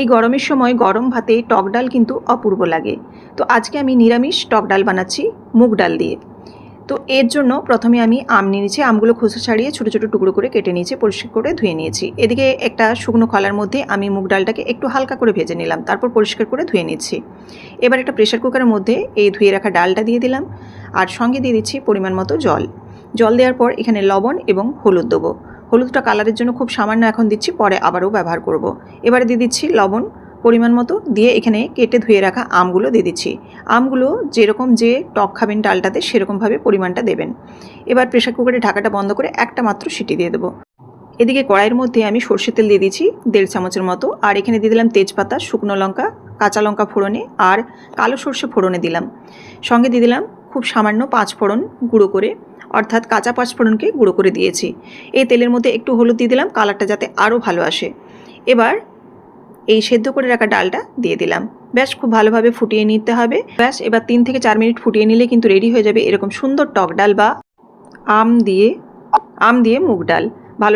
এই গরমের সময় গরম ভাতে টক ডাল কিন্তু অপূর্ব লাগে। তো আজকে আমি নিরামিষ টক ডাল বানাচ্ছি মুগ ডাল দিয়ে। তো এর জন্য প্রথমে আমি আম নিয়ে নিয়েছি, আমগুলো খোসা ছাড়িয়ে ছোটো ছোটো টুকরো করে কেটে নিয়েছি, পরিষ্কার করে ধুয়ে নিয়েছি। এদিকে একটা শুকনো খলার মধ্যে আমি মুগ ডালটাকে একটু হালকা করে ভেজে নিলাম, তারপর পরিষ্কার করে ধুয়ে নিচ্ছি। এবার একটা প্রেশার কুকারের মধ্যে এই ধুয়ে রাখা ডালটা দিয়ে দিলাম, আর সঙ্গে দিয়ে দিচ্ছি পরিমাণ মতো জল। জল দেওয়ার পর এখানে লবণ এবং হলুদ দেবো। হলুদটা কালারের জন্য খুব সামান্য এখন দিচ্ছি, পরে আবারও ব্যবহার করব। এবারে দিয়ে দিচ্ছি লবণ, পরিমাণ মতো দিয়ে এখানে কেটে ধুয়ে রাখা আমগুলো দিয়ে দিচ্ছি। আমগুলো যেরকম যে টক খাবেন ডালটাতে, সেরকমভাবে পরিমাণটা দেবেন। এবার প্রেশার কুকারে ঢাকাটা বন্ধ করে একটা মাত্র সিটি দিয়ে দেবো। এদিকে কড়াইয়ের মধ্যে আমি সর্ষের তেল দিয়ে দিচ্ছি দেড় চামচের মতো, আর এখানে দিয়ে দিলাম তেজপাতা, শুকনো লঙ্কা, কাঁচা লঙ্কা ফোড়নে, আর কালো সর্ষে ফোড়নে দিলাম। সঙ্গে দিয়ে দিলাম খুব সামান্য পাঁচ ফোড়ন গুঁড়ো করে অর্থাৎ কাঁচা পাঁচফোড়নকে গুঁড়ো করে দিয়েছি। এই তেলের মধ্যে একটু হলুদ দিয়ে দিলাম, কালারটা যাতে আরও ভালো আসে। এবার এই সেদ্ধ করে রাখা ডালটা দিয়ে দিলাম। ব্যাস, খুব ভালোভাবে ফুটিয়ে নিতে হবে। ব্যাস, এবার তিন থেকে চার মিনিট ফুটিয়ে নিলে কিন্তু রেডি হয়ে যাবে এরকম সুন্দর টক ডাল বা আম দিয়ে আম দিয়ে মুগ ডাল।